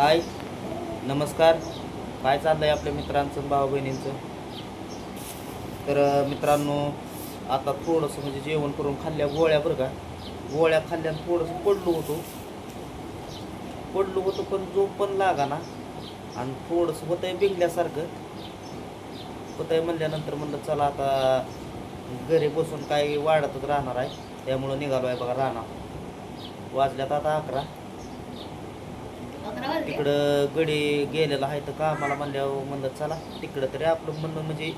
हाय. नमस्कार. काय चाललं आहे आपल्या मित्रांचं भाऊ बहिणींचं तर मित्रांनो आता थोडंसं म्हणजे जेवण करून खाल्ल्या गोळ्या बरं का? गोळ्या खाल्ल्या थोडंसं पडलो होतो. पडलो होतो पण जो पण लागा ना आणि थोडंसं होतं आहे बिंगल्यासारखं होतं आहे म्हणल्यानंतर म्हणलं चला आता घरी बसून काही वाढतच राहणार आहे. त्यामुळं निघालो आहे बघा राहणार वाजल्यात आता अकरा. तिकडं गडी गेलेला आहे तर कामाला म्हणल्यावर म्हणलं चला तिकडं तरी आपलं म्हणणं म्हणजे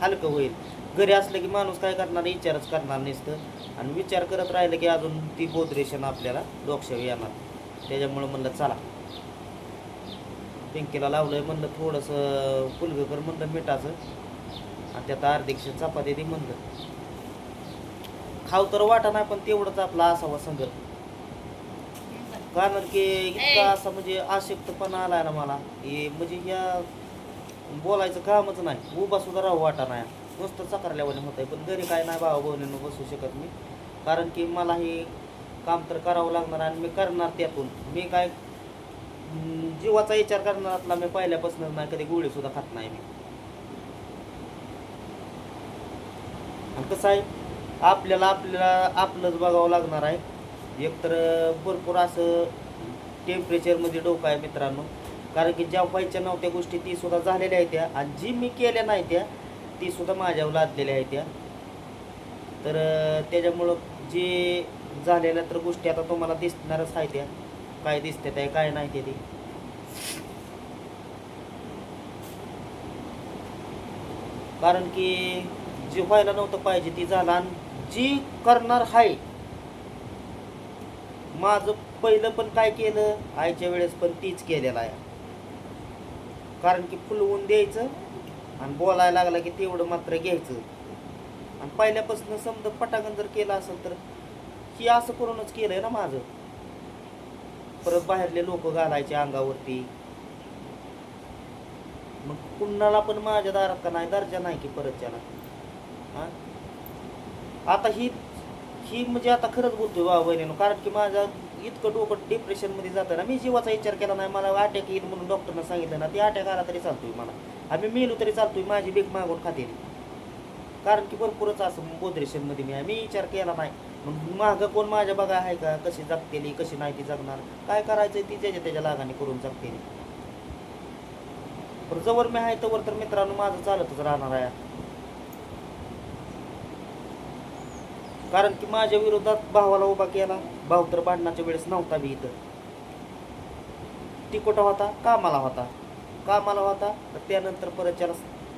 हलकं होईल. घरी असलं की माणूस काय करणार? विचारच करणार नसतं आणि विचार करत राहिलं की अजून ती बोधरेशन आपल्याला डोक्षावी येणार. त्याच्यामुळं म्हणलं चला. पिंकीला लावलंय म्हणलं थोडंसं फुलगं कर म्हणलं मिठाचं. आणि त्यात अर्धेक्षे चपाती दे म्हणलं. खाव तर वाटा नाही पण तेवढंच आपला असावा संघ कारण की इतका असा म्हणजे आशक्तपणा आलाय ना मला. हे म्हणजे या बोलायचं कामच नाही. उभा सुद्धा राहू वाटा नाही. नुसतं चकारल्यावाने होत आहे पण घरी काय नाही भावा बहिणीनं बसू शकत मी. कारण की मला हे काम तर करावं लागणार आणि मी करणार त्यातून. मी काय जीवाचा विचार करणारातला मी पहिल्यापासून नाही कधी गोळी सुद्धा खात नाही मी. आणि कसं आहे? आपल्याला आपल्याला आपलंच बघावं लागणार आहे. एकतर भरपूर असं टेम्परेचरमध्ये डोकं आहे मित्रांनो. कारण की ज्या व्हायच्या नव्हत्या गोष्टी ती सुद्धा झालेल्या आहेत त्या. आणि जी मी केल्या नाही त्या ती सुद्धा माझ्यावर लादलेल्या आहेत त्या. तर त्याच्यामुळं जे झालेल्या तर गोष्टी आता तुम्हाला दिसणारच आहे त्या. काय दिसते त्या काय नाही ते कारण की जे व्हायला नव्हतं पाहिजे ती झालं. आणि जी करणार आहे माझं पहिलं पण काय केलं? आईच्या वेळेस पण तीच केलेलं आहे. कारण की फुलवून द्यायचं आणि बोलायला लागला की तेवढं मात्र घ्यायचं. आणि पहिल्यापासून समजा पटाकन जर केलं असेल तर ही असं करूनच केलंय ना माझं. परत बाहेरले लोक घालायचे अंगावरती. मग कुणाला पण माझ्या दारात का नाही? दर्जा नाही की परत त्याला आता ही ही म्हणजे आता खरंच बोलतोय बाबा बहिणीनं कारण की माझं इतकं डोकं डिप्रेशनमध्ये जातं ना मी जीवाचा विचार केला नाही मला अटॅक येईल म्हणून डॉक्टरनं सांगितलं ना ती अटॅक आला तरी चालतोय मला. आम्ही मेलो तरी चालतोय माझी बीक मागून खाते कारण की भरपूरच असं बोधरेशनमध्ये मी आहे. मी विचार केला नाही. मग मागं कोण माझ्या बघा आहे का? कशी जगतेली कशी नाही ती जगणार? काय करायचं ती त्याच्या त्याच्या लागाने करून जगतेली. पण जवळ मी आहे तवर तर मित्रांनो माझं चालतच राहणार आहे. कारण की माझ्या विरोधात भावाला उभा केला. भाऊ तर भांडणाच्या वेळेस नव्हता बी इथं. ती कुठं होता? कामाला होता. कामाला होता तर त्यानंतर परत त्याला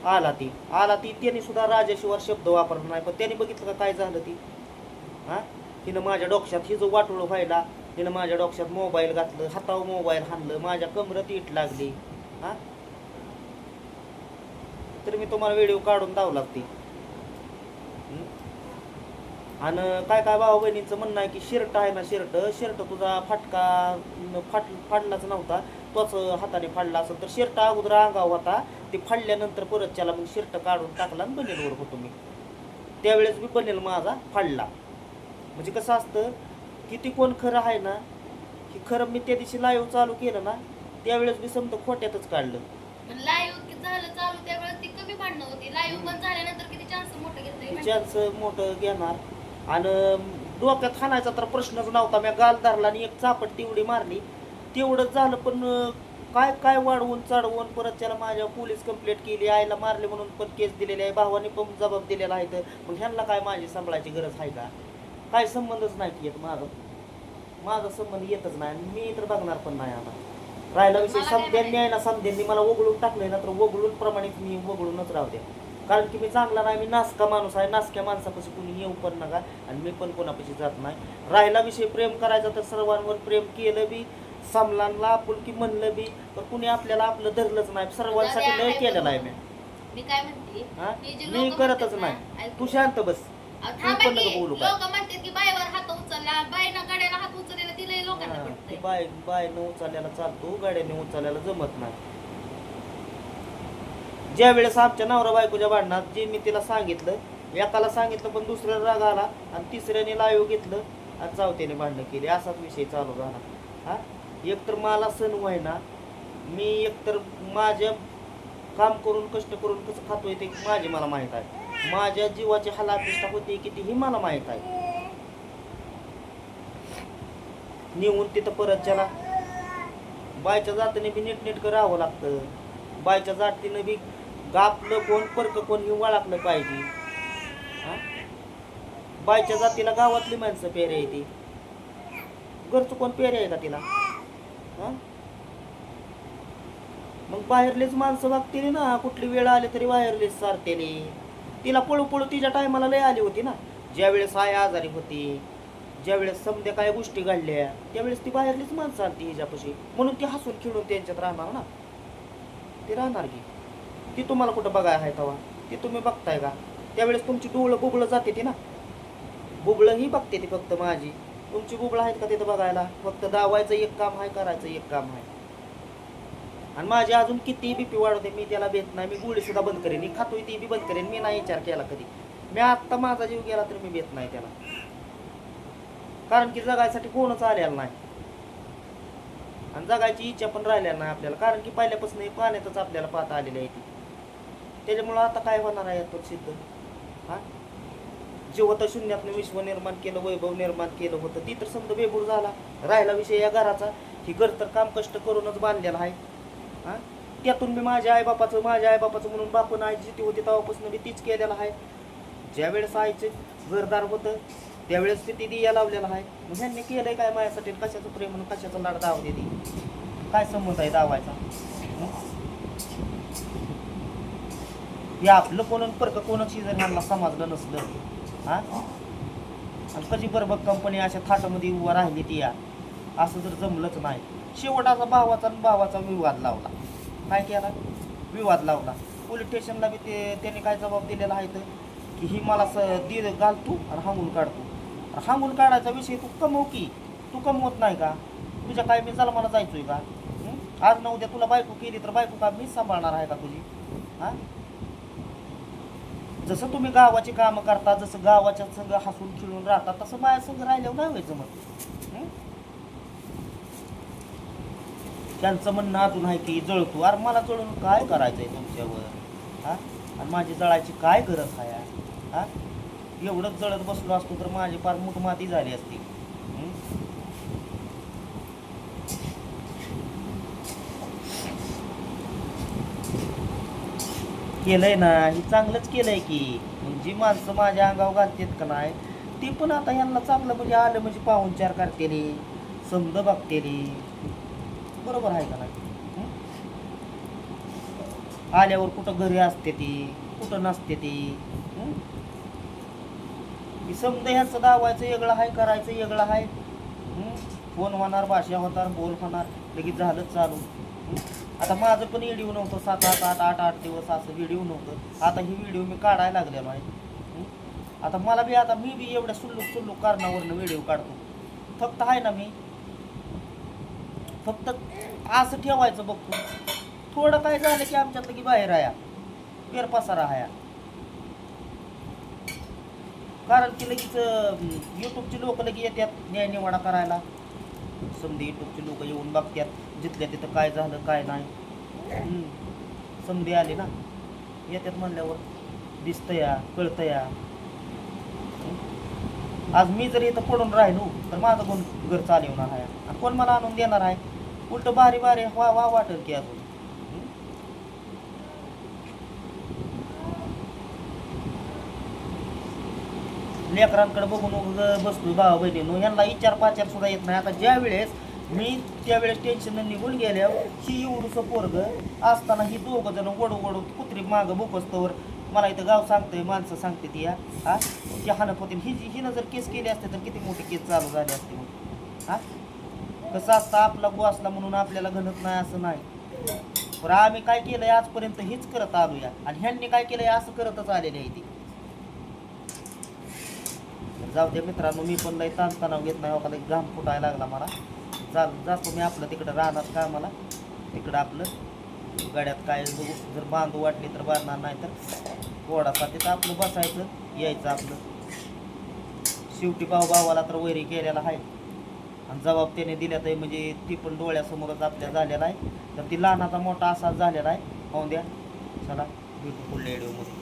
आला ती. आला ती त्याने सुद्धा राजाशिवाय शब्द वापरला नाही. पण त्याने बघितलं का काय झालं ती? हा? तिनं माझ्या डोक्यात हिचं वाटोळं व्हायला तिनं माझ्या डोक्यात मोबाईल घातलं हातावर मोबाईल हाणलं माझ्या कमरत इट लागली. हा? तर मी तुम्हाला व्हिडिओ काढून दाव लागते आणि काय काय भाऊ बहिणींचं म्हणणं आहे की शर्ट आहे ना शर्ट शर्ट तुझा फाटका फाट फाडलाच नव्हता. तोच हाताने फाडला असेल तर शर्ट अगोदर अंगावर होता. ते फाडल्यानंतर परत त्याला मग शर्ट काढून टाकला आणि बनेलवर होतो मी. त्यावेळेस मी बनेल माझा फाडला. म्हणजे कसं असतं किती कोण खरं आहे ना की खरं मी त्या दिवशी लाईव्ह चालू केलं ना त्यावेळेस मी समजा खोट्यातच काढलं. लाईव्ह झालं चालू? त्यावेळेस ती कमी भांडणं होती. लाईव्ह पण झाल्यानंतर किती चान्स मोठं घेतलं चान्स मोठं घेणार. आणि डोक्यात हाणायचा तर प्रश्नच नव्हता. मी गाल धरला आणि एक चापट तेवढी मारली. तेवढंच झालं पण काय काय वाढवून चढवून परत त्याला माझ्या पोलीस कंप्लेंट केली. आईला मारले म्हणून पण केस दिलेली आहे. भावाने पण जबाब दिलेला आहे तर. मग ह्यांना काय माझी सांभाळायची गरज आहे का? काय संबंधच नाही येत माझं माझा संबंध येतच नाही. आणि मी तर बघणार पण नाही आता. राहिला विषय समध्यांनी आहे ना समध्यांनी मला वगळून टाकलंय. ना तर वगळून प्रमाणित मी वगळूनच राहू द्या. कारण की मी चांगला नाही मी नासका माणूस आहे नासक्या माणसापाशी कुणी येऊ पण नका आणि मी पण कोणापाशी जात नाही. राहिला विषय प्रेम करायचा तर सर्वांवर प्रेम केलं बी समलांना आपुलकी म्हणलं बी तर कुणी आपल्याला आपलं धरलंच नाही. सर्वांसाठी लय केलेलं आहे मी. मी काय म्हणते? मी करतच नाही. ना. तू शांत बस. तू पण की. नको बोलू काय पटतंय. बाय बायनं उचलल्याला चालतो गाड्याने उचलल्याला जमत नाही. ज्या वेळेस आमच्या नवरा बायकोच्या भांडणात जे मी तिला सांगितलं एकाला सांगितलं पण दुसऱ्याला राग आला आणि तिसऱ्याने लाईव्ह घेतलं आणि चौथ्याने भांडणं केली. असाच विषय चालू झाला हा? एकतर मला सण व्हायना मी एकतर माझ्या काम करून कष्ट करून कसं खातोय ते माझी मला माहीत आहे. माझ्या जीवाची हलापिष्टा होती किती ही मला माहीत आहे. नेऊन तिथं परत ज्याला बायच्या जातीने बी नीटनेटकं राहावं लागतं. बायच्या जातीनं बी गापलं कोण परक कोण हे वळखलं पाहिजे. हा? बायच्या जातीला गावातली माणसं पेरे आहे ती घरचं कोण पेरे आहे का तिला? हां? मग बाहेरलेच माणसं वागतील ना. कुठली वेळ आली तरी बाहेरलेच सारतेली तिला पळू पळू तिच्या टायमाला लय आली होती ना. ज्यावेळेस आई आजारी होती ज्यावेळेस समध्या काय गोष्टी घडल्या त्यावेळेस ती बाहेरलीच माणसं आणते हिच्यापाशी. म्हणून ती हसून खेळून त्यांच्यात राहणार ना. ती राहणार की. ती तुम्हाला कुठं बघाय आहे तेव्हा? ती तुम्ही बघताय का? त्यावेळेस तुमची डोळं बुबळं जाते ती ना. बुबळं ही बघते ती फक्त माझी. तुमची बुबळं आहेत का तिथं बघायला? फक्त दावायचं एक काम आहे करायचं एक काम आहे. आणि माझी अजून किती बीपी वाढवते मी त्याला भेट नाही. मी गोळीसुद्धा बंद करेन. मी खातोय ती बी बंद करेन. मी नाही विचार केला कधी. मी आत्ता माझा जीव गेला तर मी भेट नाही त्याला. कारण की जगायसाठी कोणच आलेलं नाही. आणि जगायची इच्छा पण राहिलेली नाही आपल्याला. कारण की पहिल्यापासून पाण्यातच आपल्याला पाहता आलेली आहे ती. त्याच्यामुळं आता काय होणार आहे यातून सिद्ध? हा? जेव्हा तर शून्यातनं विश्व निर्माण केलं वैभव निर्माण केलं होतं. ती तर समजा बेबूर झाला. राहिला विषय या घराचा. ही घर तर काम कष्ट करूनच बांधलेलं आहे. हा? त्यातून मी माझ्या आईबापाचं माझ्या आईबापाचं म्हणून बापून आई जिथे होती तेव्हापासून मी तीच केलेलं आहे. ज्यावेळेस आईचे घरदार होतं त्यावेळेस ते दिया लावलेला आहे. मग ह्यांनी केलंय काय माझ्यासाठी कशाचं प्रेम म्हणून कशाचं लाड दाव दिली काय संबंध आहे दावायचा? हे आपलं कोण परक कोणाची जर यांना समजलं नसलं हा? आणि कधी बरोबर कंपनी अशा थाटामध्ये उभा राहिली ती या. असं जर जमलंच नाही. शेवटाचा भावाचा आणि भावाचा विवाद लावला. काय केला? विवाद लावला. पोलीस स्टेशनला बी ते त्याने काय जबाब दिलेला आहे तर? की ही मला स दीर घालतो आणि हांगून काढतो हांगून काढायचा विषय तू कमव की. तू कमवत नाही का? तुझ्या काय मी मला जायचोय का? आज नऊ उद्या तुला बायको केली तर बायको का मीच सांभाळणार आहे का तुझी? हां? जसं तुम्ही गावाची कामं करता जसं गावाच्या सगळं हसून खिळून राहता तसं माझ्या सगळं राहिल्यावर नाही व्हायचं मग? त्यांचं म्हणणं अजून आहे की जळतो. अरे मला जळून काय करायचंय तुमच्यावर? हा? आणि माझी जळायची काय गरज आहे? हा? एवढंच जळत बसलो असतो तर माझी फार मुठमाती झाली असती हं? केलंय ना हे चांगलंच केलंय की. मग जी माणसं माझ्या अंगावर घालतात का नाही ती पण आता यांना चांगलं म्हणजे आलं म्हणजे पाहुणचार करतेली समज बघतेली बरोबर आहे का नाही? आल्यावर कुठं घरी असते ती कुठं नसते ती. समज समजा ह्यांचं दावायचं वेगळं आहे करायचं वेगळं आहे फोन होणार भाषा होणार बोल होणार लगेच झालंच चालू. आता माझं पण व्हिडिओ नव्हतं सात आठ आठ आठ आठ दिवस असं व्हिडिओ नव्हतं. आता ही व्हिडिओ मी काढायला लागलेलो आहे आता मला बी आता मी बी एवढ्या सुल्लूक सुल्लूक कारणावरनं व्हिडिओ काढतो. फक्त आहे ना मी फक्त असं ठेवायचं बघतो. थोडं काय झालं की आमच्यातलं की बाहेर आया फेरपासारा हाया. आया कारण की लगेच यूट्यूबची लोक लगेच येतात न्यायनिवाडा करायला. समजा युट्यूबची लोक येऊन बघतात. जिथल्या तिथं काय झालं काय नाही. समधी आले ना येतात म्हणल्यावर दिसतं या कळतं या. आज मी जर इथं पडून राहिलो तर माझं कोण घर चालवणार आहे कोण मला आणून देणार आहे उलट बारी बारी वा वा वाटेल की अजून. लेकरांकडे बघून बसलो भावा बहिणीनो यांना विचार पाचार सुद्धा येत नाही आता ज्या वेळेस मी त्यावेळेस टेन्शन निघून गेल्यावर ही एवढंसं पोरग असताना ही दोघं जण वडू वडू कुत्री मागं बुकस्तवर मला इथं गाव सांगतंय माणसं सांगते ती या. हा? ती हाणत होती ही जी- हिनं जर केस केली असते तर किती मोठी केस चालू झाली असते मग. हा? कसं असतं आपला गो असला म्हणून आपल्याला घडत नाही असं नाही. पण आम्ही काय केलंय आजपर्यंत हेच करत आलोया. आणि ह्यांनी काय केलंय असं करतच आलेले आहे ती. जाऊ दे मित्रांनो मी पण लई ताणतणाव घेत नाही घाम फुटायला लागला मला. जा जातो मी आपलं तिकडं राहणार कामाला. तिकडं आपलं गाड्यात काय बघू जर बांधू वाटली तर बांधणार नाही तर पोडाचा तिथं आपलं बसायचं यायचं आपलं. शेवटी भाऊ भावाला तर वैरी केलेला आहे. आणि जबाब त्याने दिल्यात आहे म्हणजे ती पण डोळ्यासमोरच आपल्या झालेला आहे. तर ती लहानाचा मोठा असा झालेला आहे. पाहून द्या. चला भेटू पुढल्या व्हिडिओमध्ये